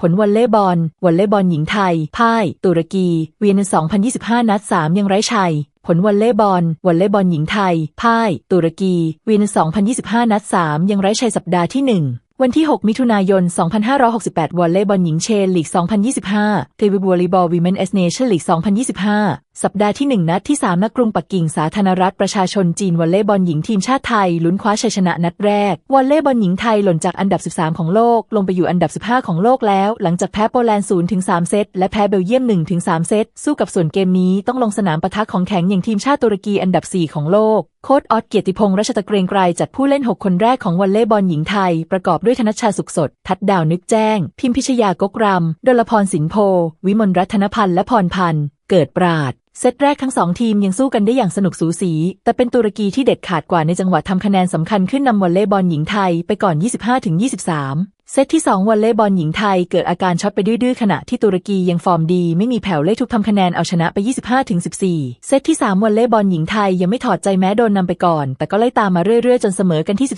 ผลวอลเล่บอลวอลเล่บอลหญิงไทย พ่าย ตุรกี เวียน 2025 นัด 3 ยังไร้ชัย ผลวอลเล่บอลวอลเล่บอลหญิงไทย พ่าย ตุรกี เวียน 2025 นัด 3 ยังไร้ชัยสัปดาห์ที่ 1วันที่ 6 มิถุนายน 2568 วอลเลย์บอลหญิงเชนลีก 2025เทวิบวอลลีบอลวีแมนเอสเนชั่นลีก 2025 สัปดาห์ที่ 1 นัดที่ 3ณกรุงปักกิ่งสาธารณรัฐประชาชนจีนวอลเลย์บอลหญิงทีมชาติไทย ลุ้นคว้าชัยชนะนัดแรก วอลเลย์บอลหญิงไทยหล่นจากอันดับ 13 ของโลก ลงไปอยู่อันดับ 15 ของโลกแล้ว หลังจากแพ้โปแลนด์0-3เซตและแพ้เบลเยียม1-3เซตสู้กับส่วนเกมนี้ต้องลงสนามปะทะของแข็งอย่างทีมชาติตุรกีอันดับ 4 ของโลกโค้ชออสเกียรติพงษ์รัชตะเกรงไกรจัดผู้เล่น 6 คนแรกของวอลเลย์บอลหญิงไทย ประกอบด้วยธนชชาสุขสด ทัดดาวนึกแจ้ง พิมพิชยากกรำดลพรสินโพ วิมลรัตนพันธ์และพรพันธ์ เกิดปราด เซตแรกทั้งสองทีมยังสู้กันได้อย่างสนุกสูสี แต่เป็นตุรกีที่เด็ดขาดกว่าในจังหวะทำคะแนนสำคัญขึ้นนำวอลเลย์บอลหญิงไทยไปก่อน 25-23 เซตที่ 2 วอลเลย์บอลหญิงไทยเกิดอาการช็อตไปดื้อๆขณะที่ตุรกียังฟอร์มดี ไม่มีแผ่วเล่ทุกทำคะแนนเอาชนะไป 25-14 เซตที่ 3 วอลเลย์บอลหญิงไทยยังไม่ถอดใจแม้โดนนำไปก่อน แต่ก็ไล่ตามมาเรื่อยๆ จนเสมอกันที่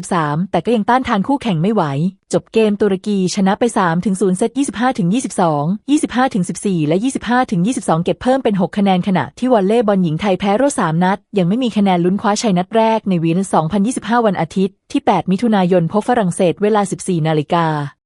13-13 แต่ก็ยังต้านทานคู่แข่งไม่ไหว จบเกมตุรกีชนะไป 3-0 เซต 25-22 25-14 และ 25-22 เก็บเพิ่มเป็น 6 คะแนนขณะที่วอลเล่บอลหญิงไทยแพ้รวด3นัด ยังไม่มีคะแนนลุ้นคว้าชัยนัดแรกในวีน2025 วันอาทิตย์ ที่ 8 มิถุนายนพบฝรั่งเศสเวลา 14 นาฬิกา